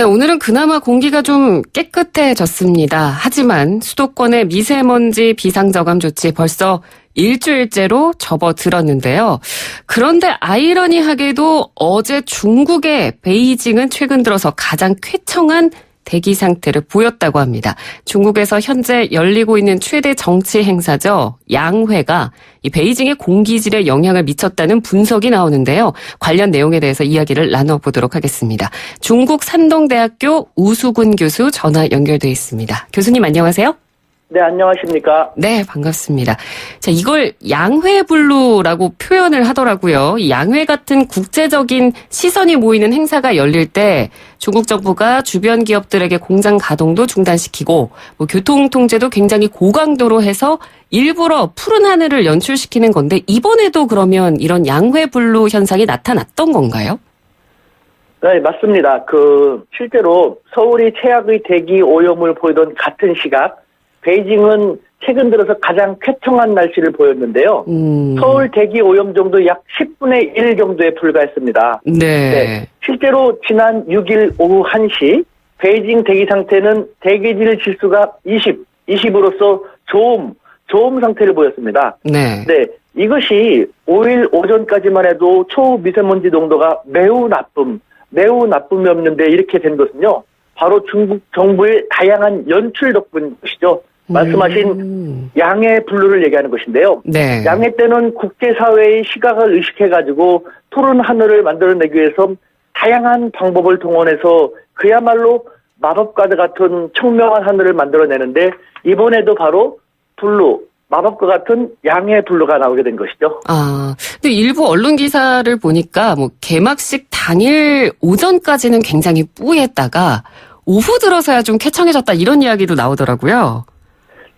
네, 오늘은 그나마 공기가 좀 깨끗해졌습니다. 하지만 수도권의 미세먼지 비상저감 조치 벌써 일주일째로 접어들었는데요. 그런데 아이러니하게도 어제 중국의 베이징은 최근 들어서 가장 쾌청한 대기 상태를 보였다고 합니다. 중국에서 현재 열리고 있는 최대 정치 행사죠. 양회가 이 베이징의 공기질에 영향을 미쳤다는 분석이 나오는데요. 관련 내용에 대해서 이야기를 나눠보도록 하겠습니다. 중국 산동대학교 우수군 교수 전화 연결돼 있습니다. 교수님 안녕하세요. 네, 안녕하십니까. 네, 반갑습니다. 자, 이걸 양회불루라고 표현을 하더라고요. 이 양회 같은 국제적인 시선이 모이는 행사가 열릴 때 중국 정부가 주변 기업들에게 공장 가동도 중단시키고 뭐 교통 통제도 굉장히 고강도로 해서 일부러 푸른 하늘을 연출시키는 건데 이번에도 그러면 이런 양회불루 현상이 나타났던 건가요? 네, 맞습니다. 그, 실제로 서울이 최악의 대기 오염을 보이던 같은 시각, 베이징은 최근 들어서 가장 쾌청한 날씨를 보였는데요. 음. 서울 대기 오염 정도 약 10분의 1 정도에 불과했습니다. 네. 실제로 지난 6일 오후 1시 베이징 대기 상태는 대기질 지수가 20, 20으로서 좋음, 좋음 상태를 보였습니다. 네. 네, 이것이 5일 오전까지만 해도 초미세먼지 농도가 매우 나쁨, 매우 나쁨이 없는데 이렇게 된 것은요. 바로 중국 정부의 다양한 연출 덕분인 것이죠. 말씀하신 음. 양해 분류를 얘기하는 것인데요. 네. 양해 때는 국제사회의 시각을 의식해가지고 푸른 하늘을 만들어내기 위해서 다양한 방법을 동원해서 그야말로 마법과도 같은 청명한 하늘을 만들어내는데 이번에도 바로 블루, 마법과 같은 양해 블루가 나오게 된 것이죠. 아, 근데 일부 언론 기사를 보니까 뭐 개막식 당일 오전까지는 굉장히 뿌였다가 오후 들어서야 좀 쾌청해졌다 이런 이야기도 나오더라고요.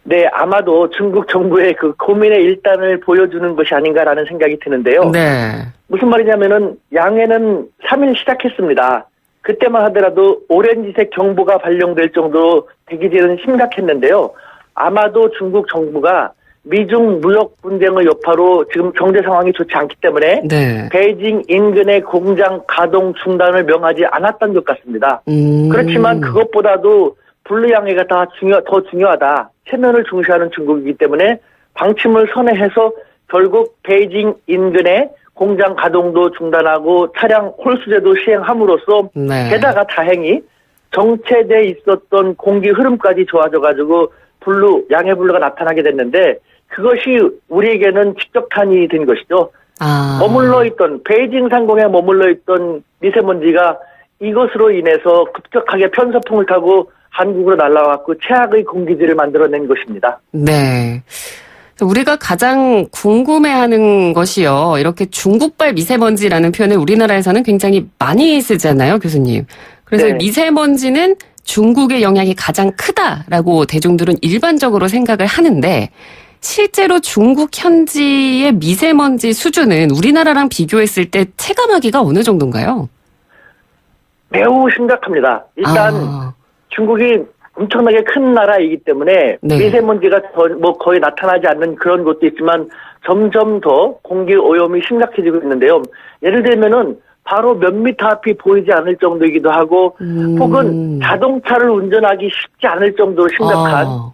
네, 아마도 중국 정부의 그 고민의 일단을 보여주는 것이 아닌가라는 생각이 드는데요. 네. 무슨 말이냐면은 양해는 3일 시작했습니다. 그때만 하더라도 오렌지색 경보가 발령될 정도로 대기질은 심각했는데요. 아마도 중국 정부가 미중 무역 분쟁의 여파로 지금 경제 상황이 좋지 않기 때문에 네. 베이징 인근의 공장 가동 중단을 명하지 않았던 것 같습니다. 음. 그렇지만 그것보다도 분리양해가 다 중요 더 중요하다. 체면을 중시하는 중국이기 때문에 방침을 선회해서 결국 베이징 인근의 공장 가동도 중단하고 차량 홀수제도 시행함으로써 네. 게다가 다행히 정체돼 있었던 공기 흐름까지 좋아져가지고 블루 양해 블루가 나타나게 됐는데 그것이 우리에게는 직격탄이 된 것이죠. 아. 머물러 있던 베이징 상공에 머물러 있던 미세먼지가 이것으로 인해서 급격하게 편서풍을 타고 한국으로 날아왔고 최악의 공기질을 만들어낸 것입니다. 네. 우리가 가장 궁금해하는 것이요. 이렇게 중국발 미세먼지라는 표현을 우리나라에서는 굉장히 많이 쓰잖아요, 교수님. 그래서 네. 미세먼지는 중국의 영향이 가장 크다라고 대중들은 일반적으로 생각을 하는데 실제로 중국 현지의 미세먼지 수준은 우리나라랑 비교했을 때 체감하기가 어느 정도인가요? 매우 심각합니다. 일단 아, 중국이 엄청나게 큰 나라이기 때문에 네. 미세먼지가 더, 뭐 거의 나타나지 않는 그런 것도 있지만 점점 더 공기 오염이 심각해지고 있는데요. 예를 들면은 바로 몇 미터 앞이 보이지 않을 정도이기도 하고 음. 혹은 자동차를 운전하기 쉽지 않을 정도로 심각한 아,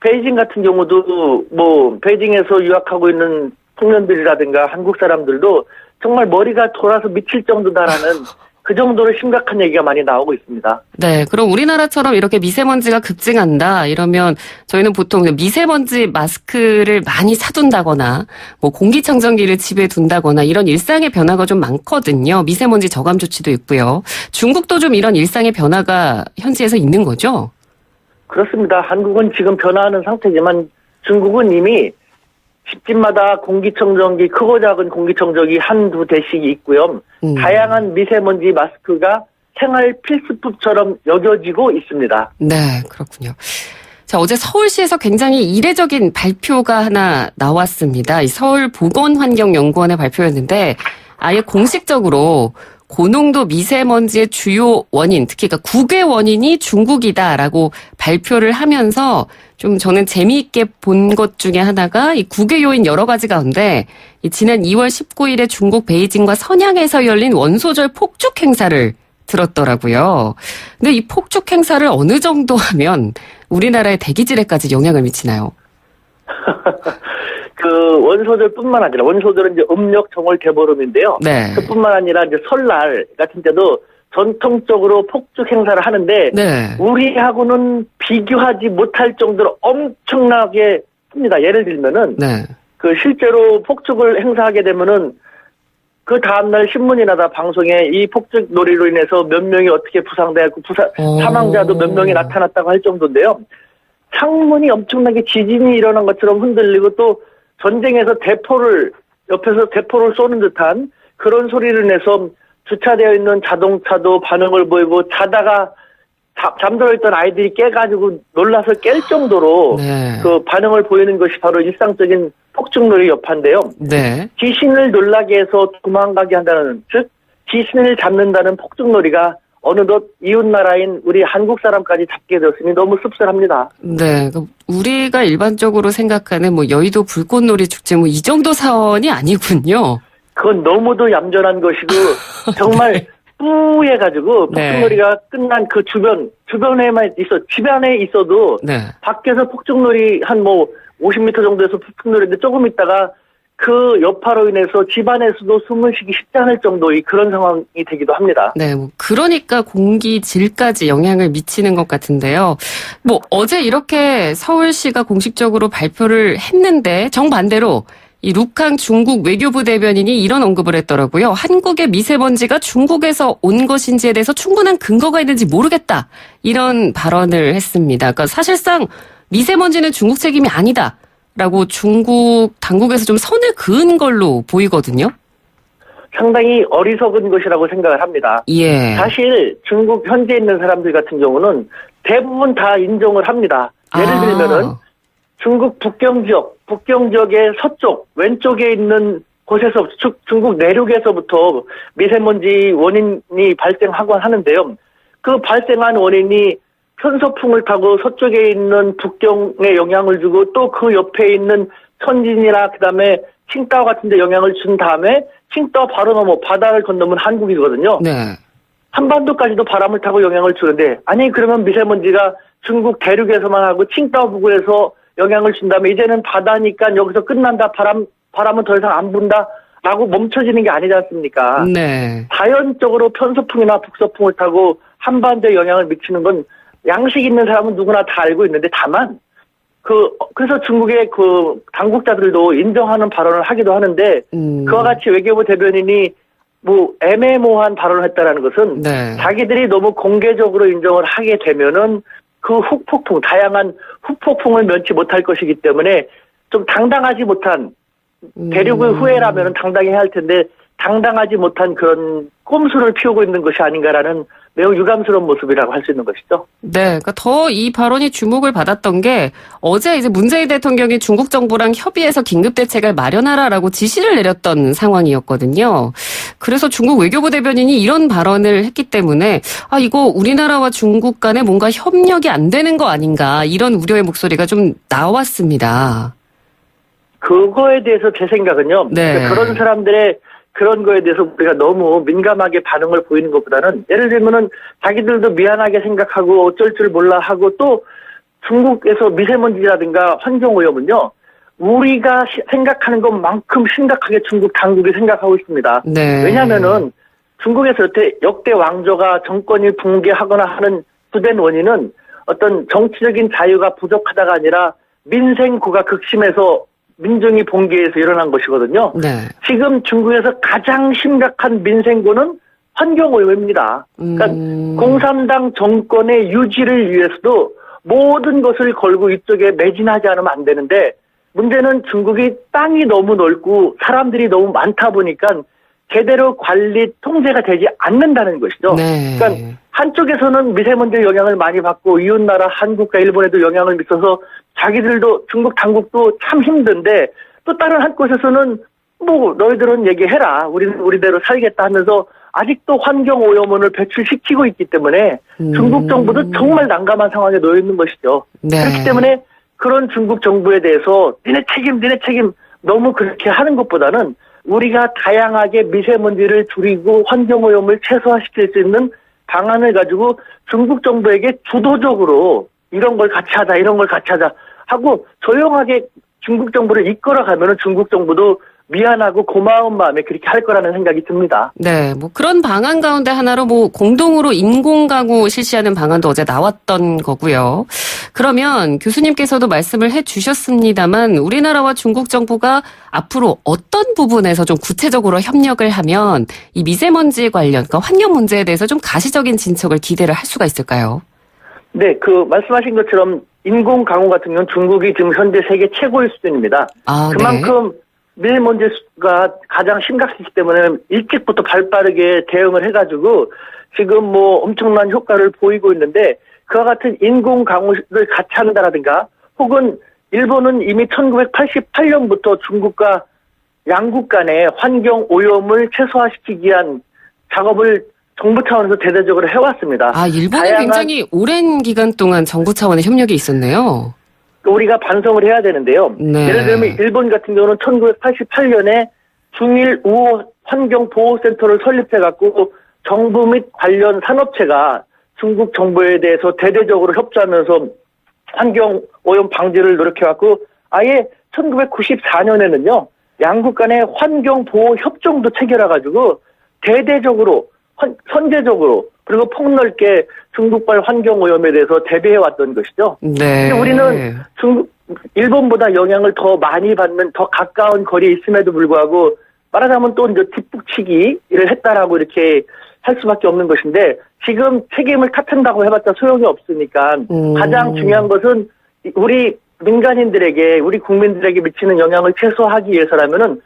베이징 같은 경우도 뭐 베이징에서 유학하고 있는 청년들이라든가 한국 사람들도 정말 머리가 돌아서 미칠 정도다라는 그 정도로 심각한 얘기가 많이 나오고 있습니다. 네, 그럼 우리나라처럼 이렇게 미세먼지가 급증한다 이러면 저희는 보통 미세먼지 마스크를 많이 사둔다거나 뭐 공기청정기를 집에 둔다거나 이런 일상의 변화가 좀 많거든요. 미세먼지 저감 조치도 있고요. 중국도 좀 이런 일상의 변화가 현지에서 있는 거죠? 그렇습니다. 한국은 지금 변화하는 상태지만 중국은 이미 집집마다 공기청정기 크고 작은 공기청정기 한두 대씩 있고요. 음. 다양한 미세먼지 마스크가 생활 필수품처럼 여겨지고 있습니다. 네, 그렇군요. 자, 어제 서울시에서 굉장히 이례적인 발표가 하나 나왔습니다. 이 서울 보건환경연구원의 발표였는데 아예 공식적으로 고농도 미세먼지의 주요 원인, 특히 그러니까 국외 원인이 중국이다라고 발표를 하면서 좀 저는 재미있게 본 것 중에 하나가 이 국외 요인 여러 가지 가운데 이 지난 2월 19일에 중국 베이징과 선양에서 열린 원소절 폭죽 행사를 들었더라고요. 근데 이 폭죽 행사를 어느 정도 하면 우리나라의 대기질에까지 영향을 미치나요? 그 원소들뿐만 아니라 원소들은 이제 음력 정월 대보름인데요. 네. 그뿐만 아니라 이제 설날 같은 때도 전통적으로 폭죽 행사를 하는데 네. 우리하고는 비교하지 못할 정도로 엄청나게 큽니다. 예를 들면은 네. 그 실제로 폭죽을 행사하게 되면은 그 다음날 신문이나 방송에 이 폭죽 놀이로 인해서 몇 명이 어떻게 부상되고 부상 오. 사망자도 몇 명이 나타났다고 할 정도인데요. 창문이 엄청나게 지진이 일어난 것처럼 흔들리고 또 전쟁에서 대포를 옆에서 대포를 쏘는 듯한 그런 소리를 내서 주차되어 있는 자동차도 반응을 보이고 자다가 자- 잠들어 있던 아이들이 깨가지고 놀라서 깰 정도로 네. 그 반응을 보이는 것이 바로 일상적인 폭죽놀이 여파인데요. 네. 귀신을 놀라게 해서 도망가게 한다는 즉 귀신을 잡는다는 폭죽놀이가 어느덧 이웃 나라인 우리 한국 사람까지 잡게 되었으니 너무 씁쓸합니다. 네. 그 우리가 일반적으로 생각하는 뭐 여의도 불꽃놀이 축제 뭐 이 정도 사원이 아니군요. 그건 너무도 얌전한 것이고 정말 뿌해가지고 네. 폭죽놀이가 끝난 그 주변 주변에만 있어 집안에 있어도 네. 밖에서 폭죽놀이 한 뭐 50m 정도에서 폭죽놀이인데 조금 있다가 그 여파로 인해서 집안에서도 숨을 쉬기 쉽지 않을 정도의 그런 상황이 되기도 합니다. 네, 뭐 그러니까 공기 질까지 영향을 미치는 것 같은데요. 뭐 어제 이렇게 서울시가 공식적으로 발표를 했는데 정반대로 이 룩항 중국 외교부 대변인이 이런 언급을 했더라고요. 한국의 미세먼지가 중국에서 온 것인지에 대해서 충분한 근거가 있는지 모르겠다. 이런 발언을 했습니다. 그러니까 사실상 미세먼지는 중국 책임이 아니다. 라고 중국 당국에서 좀 선을 그은 걸로 보이거든요. 상당히 어리석은 것이라고 생각을 합니다. 예. 사실 중국 현지에 있는 사람들 같은 경우는 대부분 다 인정을 합니다. 예를 아. 들면은 중국 북경 지역, 북경 지역의 서쪽, 왼쪽에 있는 곳에서 주- 중국 내륙에서부터 미세먼지 원인이 발생하곤 하는데요. 그 발생한 원인이 편서풍을 타고 서쪽에 있는 북경에 영향을 주고 또 그 옆에 있는 천진이나 그다음에 칭다오 같은 데 영향을 준 다음에 칭다오 바로 넘어 바다를 건너면 한국이거든요. 네. 한반도까지도 바람을 타고 영향을 주는데 아니 그러면 미세먼지가 중국 대륙에서만 하고 칭다오 부근에서 영향을 준다면 이제는 바다니까 여기서 끝난다 바람 바람은 더 이상 안 분다 라고 멈춰지는 게 아니지 않습니까? 네. 자연적으로 편서풍이나 북서풍을 타고 한반도에 영향을 미치는 건 양식 있는 사람은 누구나 다 알고 있는데 다만 그 그래서 중국의 그 당국자들도 인정하는 발언을 하기도 하는데 음. 그와 같이 외교부 대변인이 뭐 애매모호한 발언을 했다라는 것은 네. 자기들이 너무 공개적으로 인정을 하게 되면은 그 후폭풍, 다양한 후폭풍을 면치 못할 것이기 때문에 좀 당당하지 못한 대륙의 음. 후예라면 당당해야 할 텐데 당당하지 못한 그런 꼼수를 피우고 있는 것이 아닌가라는 매우 유감스러운 모습이라고 할 수 있는 것이죠. 네, 그러니까 더 이 발언이 주목을 받았던 게 어제 이제 문재인 대통령이 중국 정부랑 협의해서 긴급 대책을 마련하라라고 지시를 내렸던 상황이었거든요. 그래서 중국 외교부 대변인이 이런 발언을 했기 때문에 아 이거 우리나라와 중국 간에 뭔가 협력이 안 되는 거 아닌가 이런 우려의 목소리가 좀 나왔습니다. 그거에 대해서 제 생각은요. 네. 그러니까 그런 사람들의 그런 거에 대해서 우리가 너무 민감하게 반응을 보이는 것보다는 예를 들면은 자기들도 미안하게 생각하고 어쩔 줄 몰라 하고 또 중국에서 미세먼지라든가 환경 오염은요. 우리가 시- 생각하는 것만큼 심각하게 중국 당국이 생각하고 있습니다. 네. 왜냐하면은 중국에서 여태 역대 왕조가 정권이 붕괴하거나 하는 주된 원인은 어떤 정치적인 자유가 부족하다가 아니라 민생고가 극심해서 민중이 봉기해서 일어난 것이거든요. 네. 지금 중국에서 가장 심각한 민생고는 환경오염입니다. 그러니까 음. 공산당 정권의 유지를 위해서도 모든 것을 걸고 이쪽에 매진하지 않으면 안 되는데 문제는 중국이 땅이 너무 넓고 사람들이 너무 많다 보니까 제대로 관리 통제가 되지 않는다는 것이죠. 네. 그러니까 한쪽에서는 미세먼지 영향을 많이 받고 이웃 나라 한국과 일본에도 영향을 미쳐서 자기들도 중국 당국도 참 힘든데 또 다른 한 곳에서는 뭐 너희들은 얘기해라 우리는 우리대로 살겠다 하면서 아직도 환경 오염원을 배출시키고 있기 때문에 음. 중국 정부도 정말 난감한 상황에 놓여 있는 것이죠. 네. 그렇기 때문에 그런 중국 정부에 대해서 니네 책임, 니네 책임 너무 그렇게 하는 것보다는 우리가 다양하게 미세먼지를 줄이고 환경오염을 최소화시킬 수 있는 방안을 가지고 중국 정부에게 주도적으로 이런 걸 같이 하자, 이런 걸 같이 하자 하고 조용하게 중국 정부를 이끌어가면은 중국 정부도 미안하고 고마운 마음에 그렇게 할 거라는 생각이 듭니다. 네, 뭐 그런 방안 가운데 하나로 뭐 공동으로 인공 가구 실시하는 방안도 어제 나왔던 거고요. 그러면 교수님께서도 말씀을 해 주셨습니다만 우리나라와 중국 정부가 앞으로 어떤 부분에서 좀 구체적으로 협력을 하면 이 미세먼지 관련, 그러니까 환경 문제에 대해서 좀 가시적인 진척을 기대를 할 수가 있을까요? 네, 그 말씀하신 것처럼 인공 강우 같은 경우는 중국이 지금 현재 세계 최고의 수준입니다. 아, 그만큼 밀먼지가 가장 심각하기 때문에 일찍부터 발빠르게 대응을 해가지고 지금 뭐 엄청난 효과를 보이고 있는데 그와 같은 인공 강우를 같이 한다라든가 혹은 일본은 이미 1988년부터 중국과 양국 간의 환경 오염을 최소화시키기 위한 작업을 정부 차원에서 대대적으로 해왔습니다. 아, 일본은 굉장히 오랜 기간 동안 정부 차원의 협력이 있었네요. 우리가 반성을 해야 되는데요. 네. 예를 들면 일본 같은 경우는 1988년에 중일 우호 환경 보호 센터를 설립해 갖고 정부 및 관련 산업체가 중국 정부에 대해서 대대적으로 협조하면서 환경 오염 방지를 노력해 갖고 아예 1994년에는요 양국 간의 환경 보호 협정도 체결해 가지고 대대적으로 헌- 선제적으로 그리고 폭넓게 중국발 환경 오염에 대해서 대비해 왔던 것이죠. 네. 우리는 중국, 일본보다 영향을 더 많이 받는 더 가까운 거리에 있음에도 불구하고 말하자면 또 이제 뒷북치기 를 했다라고 이렇게 할 수밖에 없는 것인데 지금 책임을 탓한다고 해봤자 소용이 없으니까 음. 가장 중요한 것은 우리 민간인들에게 우리 국민들에게 미치는 영향을 최소화하기 위해서라면은 고-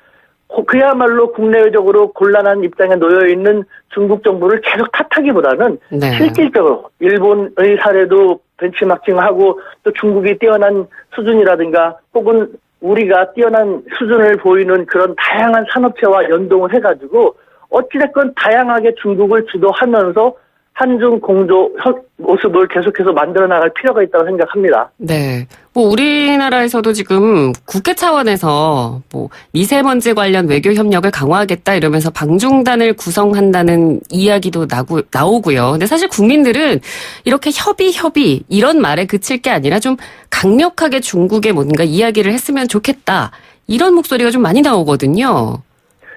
그야말로 국내적으로 곤란한 입장에 놓여 있는 중국 정부를 계속 탓하기보다는 네. 실질적으로 일본의 사례도 벤치마킹하고 또 중국이 뛰어난 수준이라든가 혹은 우리가 뛰어난 수준을 보이는 그런 다양한 산업체와 연동을 해가지고 어찌됐건 다양하게 중국을 주도하면서 한중 공조 현- 모습을 계속해서 만들어 나갈 필요가 있다고 생각합니다. 네. 뭐 우리나라에서도 지금 국회 차원에서 뭐 미세먼지 관련 외교 협력을 강화하겠다 이러면서 방중단을 구성한다는 이야기도 나고 나오고요. 근데 사실 국민들은 이렇게 협의 협의 이런 말에 그칠 게 아니라 좀 강력하게 중국에 뭔가 이야기를 했으면 좋겠다. 이런 목소리가 좀 많이 나오거든요.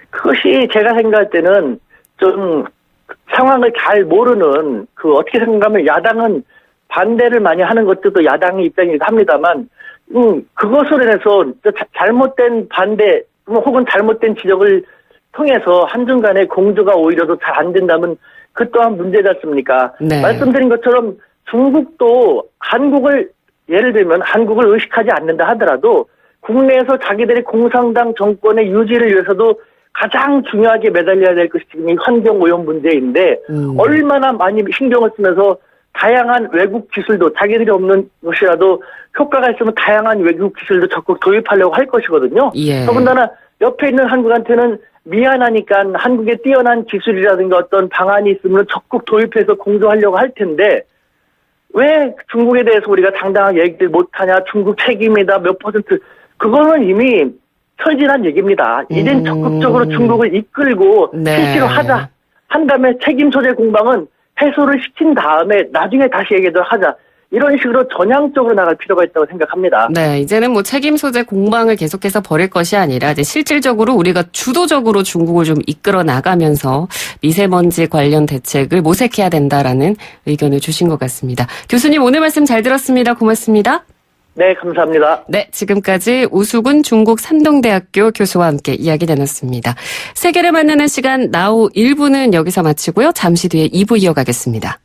그것이 제가 생각할 때는 좀 상황을 잘 모르는 그 어떻게 생각하면 야당은 반대를 많이 하는 것도 야당의 입장이기도 합니다만 음 그것으로 인해서 잘못된 반대 혹은 잘못된 지적을 통해서 한중 간의 공조가 오히려 더 잘 안 된다면 그 또한 문제지 않습니까? 네. 말씀드린 것처럼 중국도 한국을 예를 들면 한국을 의식하지 않는다 하더라도 국내에서 자기들의 공산당 정권의 유지를 위해서도 가장 중요하게 매달려야 될 것이 지금 이 환경 오염 문제인데 음. 얼마나 많이 신경을 쓰면서 다양한 외국 기술도 자기들이 없는 것이라도 효과가 있으면 다양한 외국 기술도 적극 도입하려고 할 것이거든요. 예. 더군다나 옆에 있는 한국한테는 미안하니까 한국의 뛰어난 기술이라든가 어떤 방안이 있으면 적극 도입해서 공조하려고 할 텐데 왜 중국에 대해서 우리가 당당하게 얘기를 못하냐 중국 책임이다 몇 퍼센트 그거는 이미 철진한 얘기입니다. 이젠 음. 적극적으로 중국을 이끌고 네. 실시로 하자. 한 다음에 책임 소재 공방은 해소를 시킨 다음에 나중에 다시 얘기를 하자. 이런 식으로 전향적으로 나갈 필요가 있다고 생각합니다. 네, 이제는 뭐 책임 소재 공방을 계속해서 벌일 것이 아니라 이제 실질적으로 우리가 주도적으로 중국을 좀 이끌어 나가면서 미세먼지 관련 대책을 모색해야 된다라는 의견을 주신 것 같습니다. 교수님 오늘 말씀 잘 들었습니다. 고맙습니다. 네, 감사합니다. 네, 지금까지 우수근 중국 산동대학교 교수와 함께 이야기 나눴습니다. 세계를 만나는 시간 나우 1부는 여기서 마치고요. 잠시 뒤에 2부 이어가겠습니다.